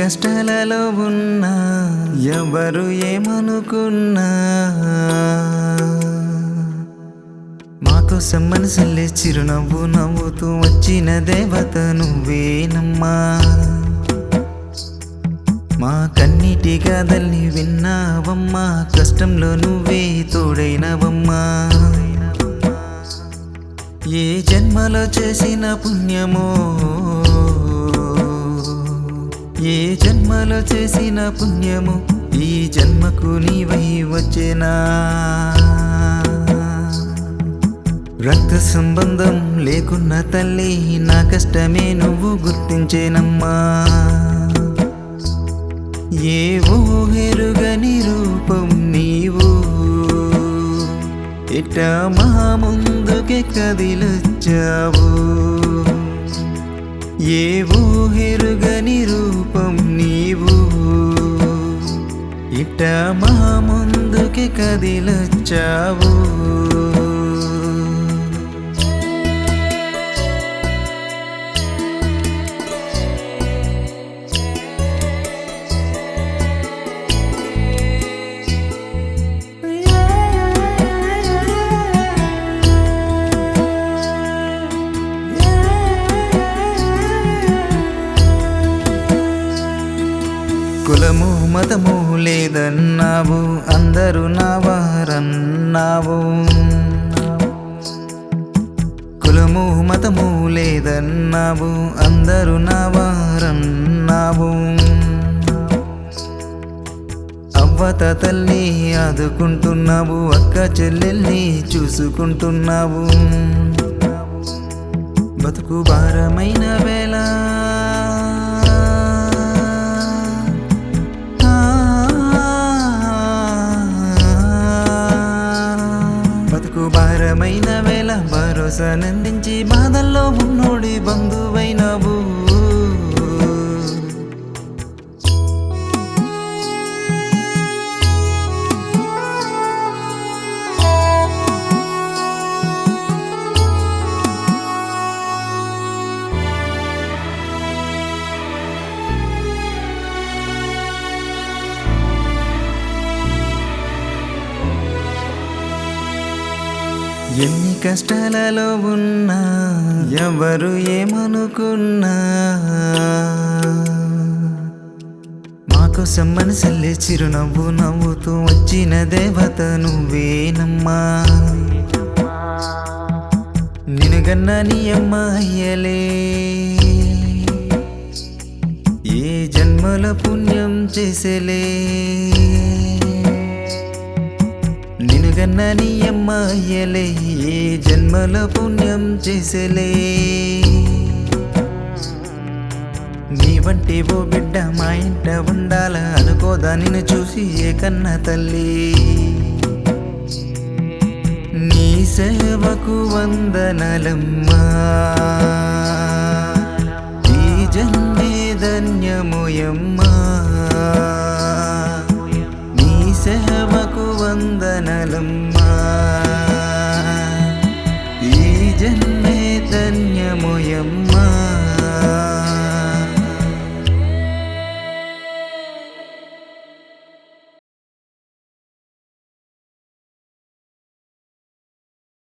కష్టాలలో ఉన్నా ఎవరు ఏమనుకున్నా? మాకోసం మనసులే చిరునవ్వు నవ్వుతూ వచ్చిన దేవత నువ్వేనమ్మా. మా కన్నీటి కథల్ని విన్నావమ్మా కష్టంలో నువ్వే తోడైనవమ్మా. ఏ జన్మలో చేసిన పుణ్యమో ఏ జన్మలో చేసిన పుణ్యము ఈ జన్మకు నీవై వచ్చేనా? రక్త సంబంధం లేకున్న తల్లి నా కష్టమే నువ్వు గుర్తించేనమ్మా. ఏ ఊహెరుగని రూపం నీవు? ఇట మా ముందుకే కదిలొచ్చావు ఏవో ఎరుగని ఇట మా ముందుకే కదిలొచ్చావు? లేదన్నావు అందరూ నా వారన్నావు. కులము మతము లేదన్నావు అందరూ నా వారన్నావు. అవ్వత తల్లి ఆదుకుంటున్నావు అక్క చెల్లెల్ని చూసుకుంటున్నావు. బతుకు భారమైన వేళ బతుకు వేళ భరోసా నందించి బాధల్లో ఉన్నోడి బంధువు ఎన్ని కష్టాలలో ఉన్నా ఎవరు ఏమనుకున్నా? మాకోసం మనసల్లే చిరునవ్వు నవ్వుతూ వచ్చిన దేవత నువ్వేనమ్మా నినగన్నా నీ అమ్మ అయ్యలే. ఏ జన్మల పుణ్యం చేసలే. అమ్మాయలే ఏ జన్మల పుణ్యం చేసలే. నీ వంటి ఓ బిడ్డ మా ఇంట ఉండాల అనుకోదా నిన్ను చూసి ఏ కన్న తల్లి. నీ సేవకు వందనలమ్మా. ఈ జన్మే ధన్యముయమ్మా. నీ సేవకు వందనలమ్మా.